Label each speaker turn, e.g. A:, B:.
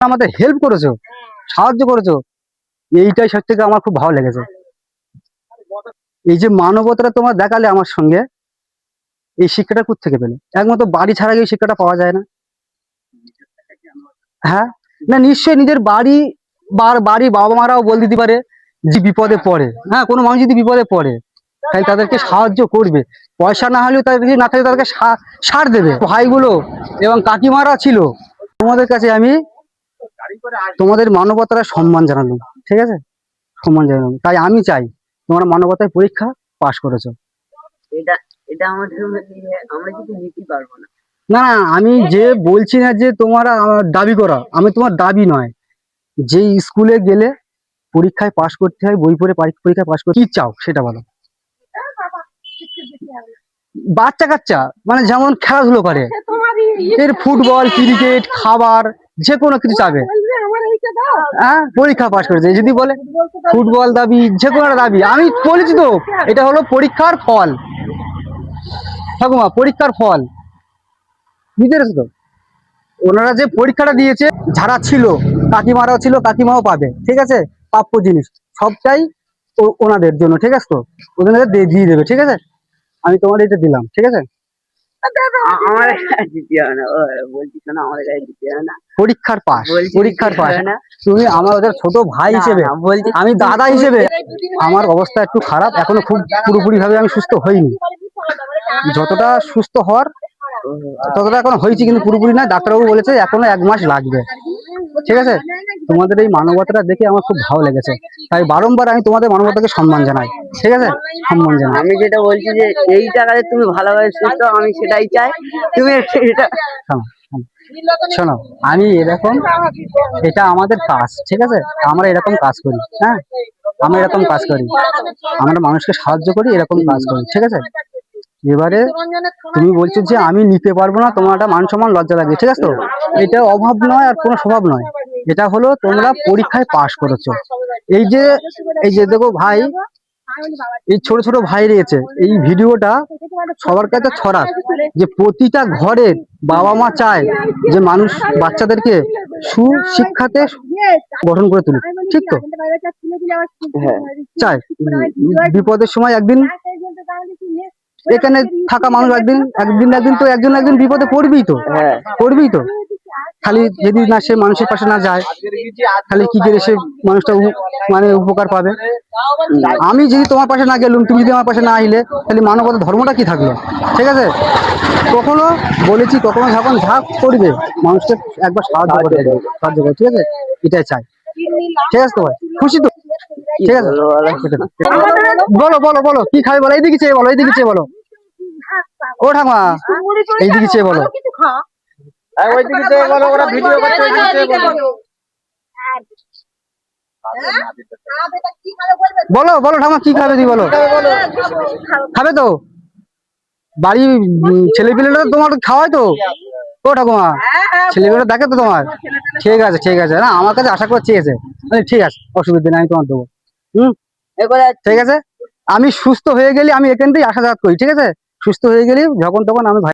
A: আমাদের হেল্প করেছ, সাহায্য করেছ, এইটাই সব থেকে আমার খুব ভালো লেগেছে। এই যে মানবতাটা তোমরা দেখালে আমার সঙ্গে, এই শিক্ষাটা কোথা থেকে পেলে? একমাত্র বাড়ি ছাড়া এই শিক্ষাটা পাওয়া যায় না। হ্যাঁ? না, নিশ্চয়ই নিজের বাড়ি, বার- বাড়ি বাবা মারাও বল দিতে পারে যে বিপদে পড়ে। হ্যাঁ কোনো মানুষ যদি বিপদে পড়ে তাই তাদেরকে সাহায্য করবে। পয়সা না হলেও তাদের না থাকে, তাদেরকে সার দেবে। ভাইগুলো এবং কাকিমারা ছিল, তোমাদের কাছে আমি তোমাদের মানবতার সম্মান জানালাম ঠিক আছে? সম্মান জানালাম তাই আমি চাই তোমরা মানবতায় পরীক্ষা পাশ করেছ।
B: এটা এটা আমাদের আমরা কিছু নিতে পারব না।
A: না না আমি যে বলছি না যে তোমার আমার দাবি করা আমি তোমার দাবি নয়। যে স্কুলে গেলে পরীক্ষায় পাশ করতে হয় বই পড়ে পরীক্ষায় পাশ করতে কি চাও সেটা বলো। বাচ্চা কাচ্চা মানে যেমন খেলাধুলো করে এর ফুটবল ক্রিকেট খাবার যে কোনো কিছু চাবে। পরীক্ষা পাশ করেছে যদি বলে ফুটবল দাবি, যে কোনো দাবি, আমি বলেছি তো, এটা হলো পরীক্ষার ফল। ঠাকুমা পরীক্ষার ফল। বুঝতে পেরেছ তো? ওনারা যে পরীক্ষাটা দিয়েছে, যারা ছিল, কাকিমারাও ছিল, কাকিমাও পাবে, ঠিক আছে? প্রাপ্য জিনিস, সবটাই ওনাদের জন্য, ঠিক আছে তো? ওনাদের দিয়ে দেবে, ঠিক আছে? আমি তোমার এটা দিলাম, ঠিক আছে?
B: আমার দিতে হবে না বলছি শোনো আমার গায়ে দিতে হবে না
A: পরীক্ষার পাস পরীক্ষার পাস তুমি আমার ওদের ছোট ভাই হিসেবে আমি দাদা হিসেবে আমার অবস্থা একটু খারাপ এখনও খুব পুরোপুরি ভাবে আমি সুস্থ হইনি। যতটা সুস্থ হওয়ার ততটা এখন হয়েছি কিন্তু পুরোপুরি না ডাক্তারবাবু বলেছে এখনও এক মাস লাগবে। ঠিক আছে? তোমাদের এই মানবতাটা দেখে আমার খুব ভালো লেগেছে। তাই বারংবার আমি তোমাদের মানবতাকে সম্মান জানাই। ঠিক আছে? সম্মান জানাই।
B: আমি যেটা বলছি যে এই টাকাতে তুমি ভালোভাবে সুস্থ আমি সেটাই চাই। তুমি এটা
A: শোনো, আমি এরকম এটা আমাদের কাজ ঠিক আছে? আমরা এরকম কাজ করি হ্যাঁ? আমরা এরকম কাজ করি। আমরা মানুষকে সাহায্য করি এরকম কাজ করি ঠিক আছে? এবারে তুমি বলছো যে আমি নিতে পারব না তোমার একটা মান সম্মান লজ্জা লাগে ঠিক আছে তো? এটা অভাব নয় আর কোনো স্বভাব নয়। এটা হলো তোমরা পরীক্ষায় পাশ করেছ। এই যে এই যে দেখো ভাই এই ছোট ছোট ভাই রয়েছে। এই ভিডিওটা সবার কাছে ছড়াক। যে প্রতিটা ঘরের বাবা মা চায় যে মানুষ বাচ্চাদেরকে সুশিক্ষাতে গঠন করে তুলুক। ঠিক তো? চায় বিপদের সময় একদিন এখানে থাকা মানুষ একদিন একদিন একদিন তো একজন একদিন বিপদে পড়বেই তো।
B: হ্যাঁ।
A: পড়বেই তো। খালি যদি না সে মানুষের পাশে না যায়, খালি কি করে সে মানুষটা মানে উপকার পাবে? আমি যদি তোমার পাশে না গেলুম, তুমি যদি আমার পাশে না আইলে তাহলে মানবতা ধর্মটা কি থাকল? ঠিক আছে? কখনো বলেছি, কখনো যখন যা করবে, মানুষকে একবার সাহায্য করে সাহায্য করে, ঠিক আছে? এটাই চাই। ঠিক আছে তো ভাই? খুশি তো? ঠিক আছে?
B: বলো?
A: বলো বলো, কি খাবে বলো? এইদিকে চেয়ে বলো, এইদিকে চেয়ে বলো। ও ঠামা এইদিকে চেয়ে বলো।
C: বলো ওরা ভিডিও করছে ওইদিকে চেয়ে বলো
A: বলো বলো ঠামা কি খাবে তুই বলো? খাবে তো? বাড়ি ছেলে পিলেটা তোমার খাওয়ায় তো? ও ঠাকুমা ছেলে পিলেটা দেখে তো তোমার? ঠিক আছে ঠিক আছে। না আমার কাছে আশা করছি চেয়েছে বলি, ঠিক আছে অসুবিধা নেই আমি তোমার দেবো। হুম? ঠিক আছে? আমি সুস্থ হয়ে গেলে আমি এখান থেকে আসা যাওয়া করি ঠিক আছে? সুস্থ হয়ে গেলে যখন তখন আমি ভাই